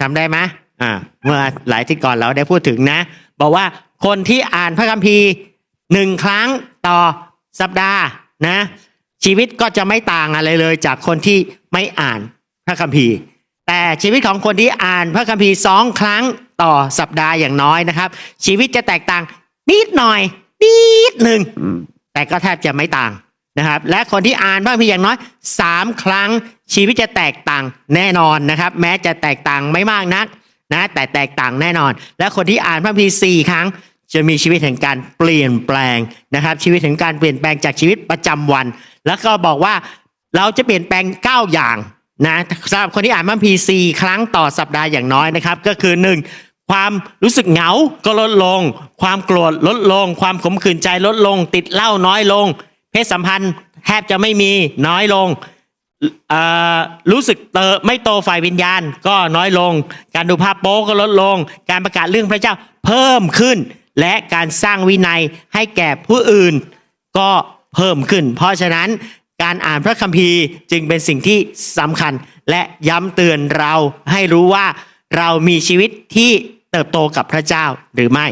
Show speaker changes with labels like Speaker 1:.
Speaker 1: จำได้ไหมอ่า เมื่อหลายที่ก่อนเราได้พูดถึงนะ บอกว่าคนที่อ่านพระคัมภีร์หนึ่งครั้งต่อสัปดาห์นะ ชีวิตก็จะไม่ต่างอะไรเลย จากคนที่ไม่อ่านพระคัมภีร์ แต่ชีวิตของคนที่อ่านพระคัมภีร์สองครั้งต่อสัปดาห์อย่างน้อยนะครับ ชีวิตจะแตกต่างนิดหน่อยนิดหนึ่ง
Speaker 2: อืม
Speaker 1: แต่ก็แทบจะไม่ต่าง นะครับ และคนที่อ่านพระคัมภีร์อย่างน้อยสามครั้งชีวิตจะแตกต่างแน่นอนนะครับ แม้จะแตกต่างไม่มากนักนะแต่แตกต่างแน่นอน และคนที่อ่านพระคัมภีร์สี่ครั้ง จะมีชีวิตแห่งการเปลี่ยนแปลงนะครับ ชีวิตแห่งการเปลี่ยนแปลงจากชีวิตประจำวัน แล้วก็บอกว่าเราจะเปลี่ยนแปลง 9 อย่างนะสำหรับคนที่อ่านพระคัมภีร์สี่ครั้งต่อสัปดาห์อย่างน้อยนะครับ ก็คือหนึ่งความรู้สึกเหงาก็ลดลง ความโกรธลดลง ความขมขื่นใจลดลง ติดเหล้าน้อยลง เพศสัมพันธ์แทบจะไม่มีน้อยลงรู้สึกเตอไม่โตฝ่ายวิญญาณ ก็น้อยลง การดูภาพโป๊ก็ลดลง การประกาศเรื่องพระเจ้าเพิ่มขึ้น และการสร้างวินัยให้แก่ผู้อื่น ก็เพิ่มขึ้น เพราะฉะนั้นการอ่านพระคัมภีร์จึงเป็นสิ่งที่สำคัญ และย้ำเตือนเราให้รู้ว่าเรามีชีวิตที่เติบโตกับพระเจ้าหรือไม่